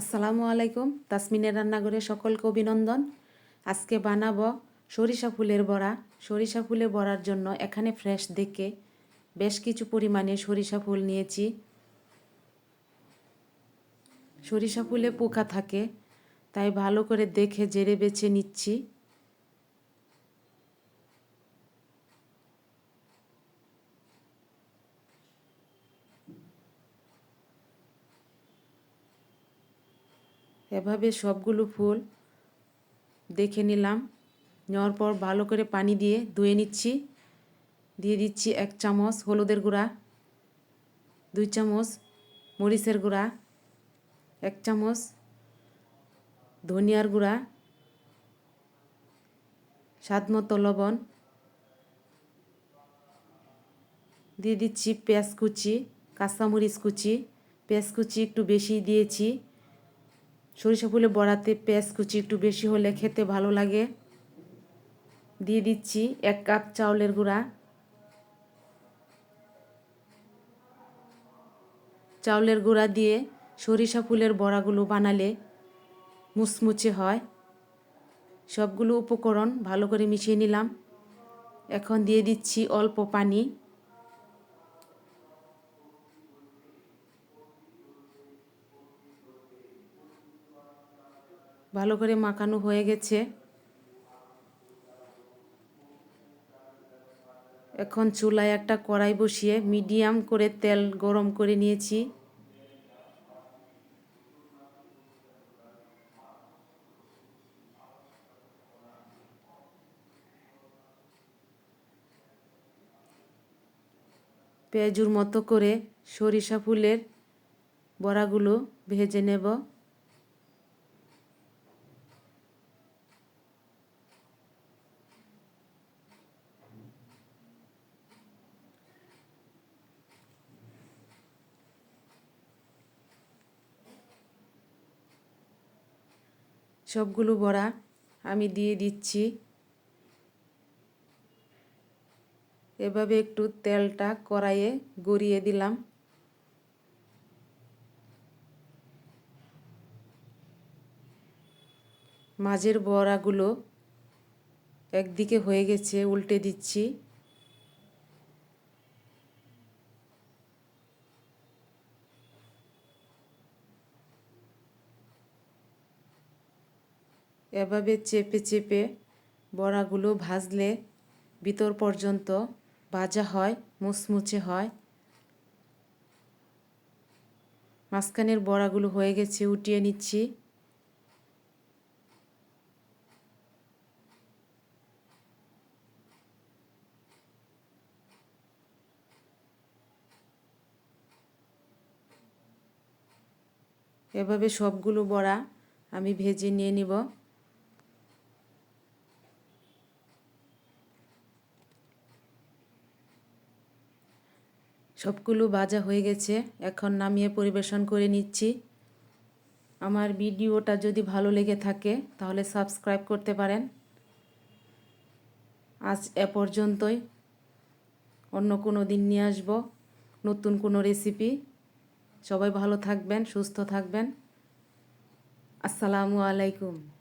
আসসালামু আলাইকুম, তাসমিনের রান্নাঘরে সকলকে অভিনন্দন। আজকে বানাবো সরিষা ফুলের বড়া। সরিষা ফুলের বড়ার জন্য এখানে ফ্রেশ দেখে বেশ কিছু পরিমাণে সরিষা ফুল নিয়েছি। সরিষা ফুলে পোকা থাকে, তাই ভালো করে দেখে জেরে বেছে নিচ্ছি। এভাবে সবগুলো ফুল দেখে নিলাম। নেওয়ার পর ভালো করে পানি দিয়ে ধুয়ে নিচ্ছি। দিয়ে দিচ্ছি এক চামচ হলুদের গুঁড়া, দুই চামচ মরিচের গুঁড়া, এক চামচ ধনিয়ার গুঁড়া, স্বাদ মতো লবণ। দিয়ে দিচ্ছি পেঁয়াজ কুচি, কাঁচামরিচ কুচি। পেঁয়াজ কুচি একটু বেশি দিয়েছি। সরিষা ফুলে বড়াতে পেঁয়াজ কুচি একটু বেশি হলে খেতে ভালো লাগে। দিয়ে দিচ্ছি এক কাপ চাউলের গুঁড়া। চাউলের গুঁড়া দিয়ে সরিষা ফুলের বড়াগুলো বানালে মুচমুচে হয়। সবগুলো উপকরণ ভালো করে মিশিয়ে নিলাম। এখন দিয়ে দিচ্ছি অল্প পানি। ভালো করে মাখানো হয়ে গেছে। এখন চুলায় একটা কড়াই বসিয়ে মিডিয়াম করে তেল গরম করে নিয়েছি। পেঁয়াজুর মতো করে সরিষা ফুলের বড়াগুলো ভেজে নেব। সবগুলো বড়া আমি দিয়ে দিচ্ছি। এভাবে একটু তেলটা কড়াইয়ে গড়িয়ে দিলাম। মাঝের বড়াগুলো একদিকে হয়ে গেছে, উল্টে দিচ্ছি। এভাবে চেপে চেপে বড়াগুলো ভাজলে ভিতর পর্যন্ত ভাজা হয় মুচমুচে হয়। মাঝখানের বড়াগুলো হয়ে গেছে, উঠিয়ে নিচ্ছি। এভাবে সবগুলো বড়া আমি ভেজে নিয়ে নিব। সবগুলো ভাজা হয়ে গেছে। এখন নামিয়ে পরিবেশন করে নিচ্ছি। আমার ভিডিওটা যদি ভালো লেগে থাকে, তাহলে সাবস্ক্রাইব করতে পারেন। আজ এ পর্যন্তই। অন্য কোনো দিন নিয়ে আসব। নতুন কোনো রেসিপি। সবাই ভালো থাকবেন, সুস্থ থাকবেন। আসসালামু আলাইকুম।